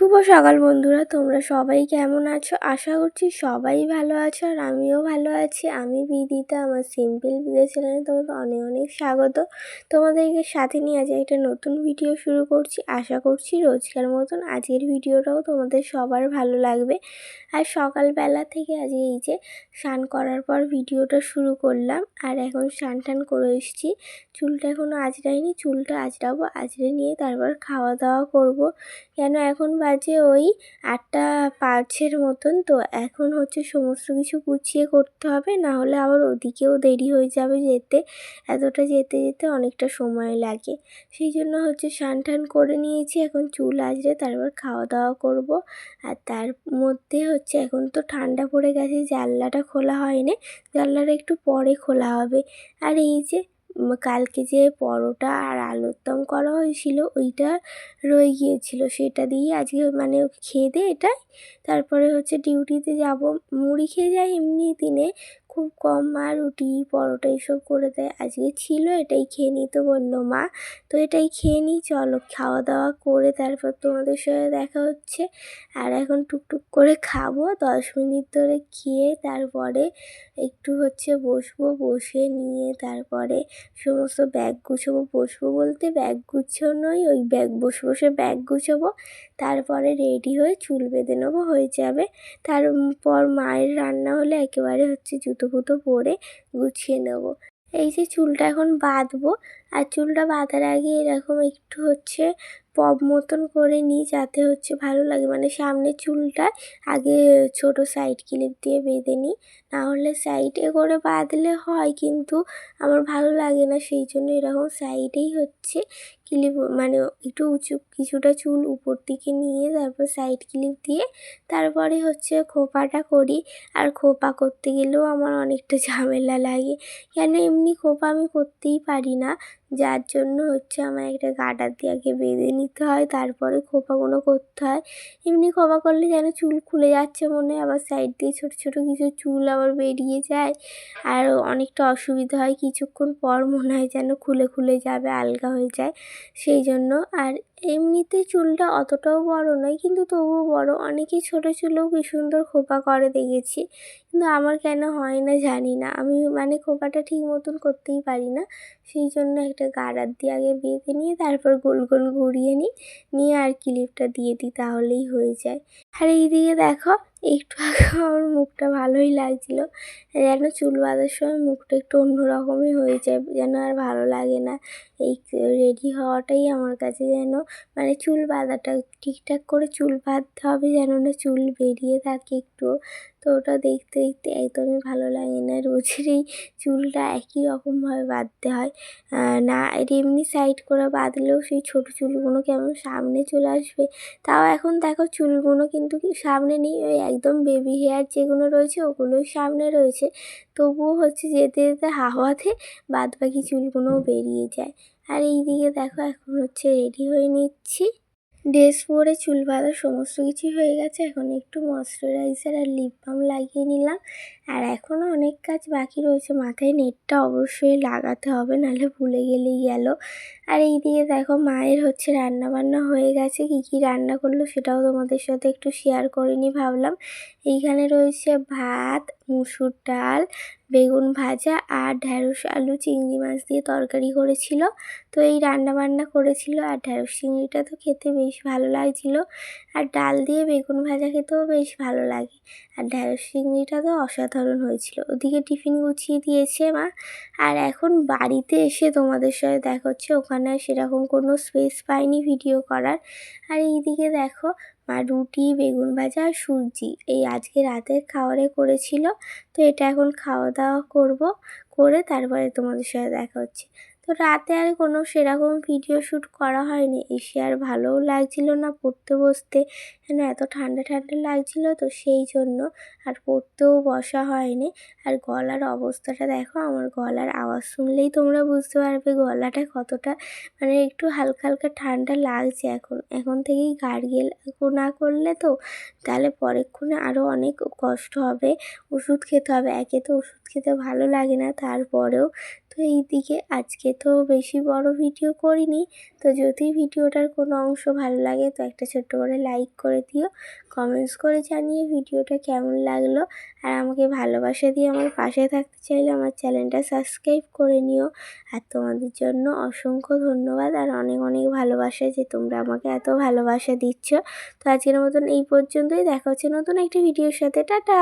শুভ সকাল বন্ধুরা, তোমরা সবাই কেমন আছো? আশা করছি সবাই ভালো আছো আর আমিও ভালো আছি। আমি বিদিতা, আমার সিম্পল বিদে চ্যানেলে তোমাদের অনেক অনেক স্বাগত। তোমাদেরকে সাথে নিয়ে আজ একটা নতুন ভিডিও শুরু করছি। আশা করছি রোজকার মতন আজকের ভিডিওটাও তোমাদের সবার ভালো লাগবে। আর সকালবেলা থেকে আজ এই যে স্নান করার পর ভিডিওটা শুরু করলাম আর এখন স্নান টান করে এসেছি। চুলটা এখনও আজরাইনি চুলটা আজরাবো আজরে নিয়ে তারপর খাওয়া দাওয়া করব। কেন এখন বাজে ওই আটটা পাঁচের মতন। তো এখন হচ্ছে সমস্ত কিছু গুছিয়ে করতে হবে, না হলে আবার ওদিকেও দেরি হয়ে যাবে যেতে। এতটা যেতে যেতে অনেকটা সময় লাগে। সেই জন্য হচ্ছে টান করে নিয়েছি, এখন চুল আসলে তারপর খাওয়া দাওয়া করব। আর তার মধ্যে হচ্ছে এখন তো ঠান্ডা পড়ে গেছে, জানলাটা খোলা হয়নি। জানলাটা একটু পরে খোলা হবে। আর এই যে কালকে যে পরোটা আর আলুর দম করা হয়েছিল, ওইটা রয়ে গিয়েছিল। সেটা দিয়ে আজকে মানে খেয়ে দে এটাই। তারপরে হচ্ছে ডিউটিতে যাব। মুড়ি খেয়ে যাই এমনি দিনে। খুব কম মা রুটি, পরোটা এইসব করে দেয়। আজকে ছিল, এটাই খেয়ে নিই, তো বলল, মা, তো এটাই খেয়ে নিই, চলো খাওয়া দাওয়া করে তারপর তোমাদের সঙ্গে দেখা হচ্ছে। আর এখন টুকটুক করে খাব, দশ মিনিট ধরে খেয়ে তারপরে একটু হচ্ছে বসবো, বসে নিয়ে তারপরে সমস্ত ব্যাগ গুছাবো, বসবো বলতে ব্যাগ গুছোনোই, ওই ব্যাগ বসে বসে ব্যাগ গুছাবো, তারপরে রেডি হয়ে চুল বেঁধে নেব, হয়ে যাবে। তারপর মায়ের রান্না হলে একেবারে হচ্ছে জুতো ফুতো পরে গুছিয়ে নেব। এই যে চুলটা এখন বাঁধবো, আর চুলটা বাঁধার আগে এরকম একটু হচ্ছে পব মতন করে নিই যাতে হচ্ছে ভালো লাগে। মানে সামনের চুলটা আগে ছোট সাইড ক্লিপ দিয়ে বেঁধে নিই, নাহলে সাইডে করে বাঁধলে হয়, কিন্তু আমার ভালো লাগে না। সেই জন্য এরকম সাইডেই হচ্ছে ক্লিপ মানে একটু উঁচু, কিছুটা চুল উপর দিকে নিয়ে তারপর সাইড ক্লিপ দিয়ে তারপরে হচ্ছে খোপাটা করি। আর খোপা করতে গেলেও আমার অনেকটা ঝামেলা লাগে। কেন এমনি খোপা আমি করতেই পারি না। যার জন্য হচ্ছে আমার একটা গার্ডার দিয়ে আগে বেঁধে নিতে হয়, তারপরে খোপাগুলো করতে হয়। এমনি খোপা করলে যেন চুল খুলে যাচ্ছে মনে হয়, আবার সাইড দিয়ে ছোটো ছোটো কিছু চুল আবার বেরিয়ে যায়। আর অনেকটা অসুবিধা হয়, কিছুক্ষণ পর মনে হয় যেন খুলে খুলে যাবে, আলগা হয়ে যায়। সেই জন্য আর এমনিতে চুলটা অতটাও বড় নয়, কিন্তু তবুও বড়। অনেকেই ছোটো চুলেও কি সুন্দর খোপা করে দেখেছি, কিন্তু আমার কেন হয় না জানি না। আমি মানে খোপাটা ঠিক মতন করতেই পারি না, সেই জন্য একটা গাড়ার দিয়ে আগে বেঁধে নিয়ে তারপর গোল গোল ঘুরিয়ে নিই, নিয়ে আর ক্লিপটা দিয়ে দিই, তাহলেই হয়ে যায়। আর এইদিকে দেখো, একটু আগে আমার মুখটা ভালোই লাগছিল, যেন চুল বাঁধার সময় মুখটা একটু অন্যরকমই হয়ে যায়, যেন আর ভালো লাগে না। এই রেডি হওয়াটাই আমার কাছে যেন মানে চুল বাঁধাটা ঠিকঠাক করে চুল বাঁধতে হবে যেন না চুল বেরিয়ে থাকে একটু। তো ওটা দেখতে দেখতে একদমই ভালো লাগে না। রোজের এই চুলটা একই রকমভাবে বাঁধতে হয়। না এমনি সাইড করে বাঁধলেও সেই ছোটো চুলগুলো কেমন সামনে চলে আসবে? তাও এখন দেখো চুলগুলো কিন্তু সামনে নেই, ওই একদম বেবি হেয়ার যেগুলো রয়েছে ওগুলোই সামনে রয়েছে। তবুও হচ্ছে যেতে যেতে হাওয়াতে বাদ বাকি চুলগুলোও বেরিয়ে যায়। আর এই দিকে দেখো এখন হচ্ছে রেডি হয়ে নিচ্ছি। ড্রেস পরে চুল বাঁধা সমস্ত কিছুই হয়ে গেছে। এখন একটু ময়শ্চারাইজার আর লিপ বাম লাগিয়ে নিলাম। আর এখনও অনেক কাজ বাকি রয়েছে। মাথায় নেটটা অবশ্যই লাগাতে হবে, নাহলে ভুলে গেলেই গেল। আর এই দিকে দেখো মায়ের হচ্ছে রান্না বান্না হয়ে গেছে। কি কি রান্না করল সেটাও তোমাদের সাথে একটু শেয়ার করে নি ভাবলাম। এইখানে রয়েছে ভাত, মুসুর ডাল, বেগুন ভাজা আর ঢ্যাঁড়স, আলু, চিংড়ি মাছ দিয়ে তরকারি করেছিল। তো এই রান্না বান্না করেছিল আর ঢ্যাঁড়স, চিংড়িটা তো খেতে বেশ ভালো লাগছিল। আর ডাল দিয়ে বেগুন ভাজা খেতেও বেশ ভালো লাগে। আর ঢ্যাঁড়স, চিংড়িটা তো অসাধারণ হয়েছিল। ওদিকে টিফিন গুছিয়ে দিয়েছে মা। আর এখন বাড়িতে এসে তোমাদের সাথে দেখা হচ্ছে। ওখানে সেরকম কোনো স্পেস পাইনি ভিডিও করার। আর এইদিকে দেখো, মা রুটি, বেগুন ভাজা আর সুজি। এই আজকে রাতের খাওয়ারে করেছিল, তো এটা এখন খাওয়া দাওয়া করব, করে তারপরে তোমাদের সাথে দেখা হচ্ছে। তো রাতে আর কোনো সেরকম ভিডিও শ্যুট করা হয়নি। এসে আর ভালোও লাগছিল না পড়তে বসতে। কেন এত ঠান্ডা ঠান্ডা লাগছিল তো সেই জন্য আর পড়তেও বসা হয়নি। আর গলার অবস্থাটা দেখো, আমার গলার আওয়াজ শুনলেই তোমরা বুঝতে পারবে গলাটা কতটা মানে একটু হালকা হালকা ঠান্ডা লাগছে এখন। এখন থেকেই গার্গেল না করলে তো তাহলে পরেক্ষণে আরও অনেক কষ্ট হবে, ওষুধ খেতে হবে। একে তো ওষুধ খেতে ভালো লাগে না, তারপরেও তো এইদিকে আজকে তো বেশি বড় ভিডিও করিনি। তো যদি ভিডিওটার কোনো অংশ ভালো লাগে, তো একটা ছোট্ট করে লাইক করে দিও। কমেন্টস করে জানিয়ে ভিডিওটা কেমন লাগল। আর আমাকে ভালোবাসা দিয়ে আমার পাশে থাকতে চাইলে আমার চ্যানেলটা সাবস্ক্রাইব করে নিও। আর তোমাদের জন্য অসংখ্য ধন্যবাদ। আর অনেক অনেক ভালোবাসা যে তোমরা আমাকে এত ভালোবাসা দিচ্ছ। তো আজকের মতন এই পর্যন্তই। দেখা হচ্ছে নতুন একটি ভিডিওর সাথে। টাটা!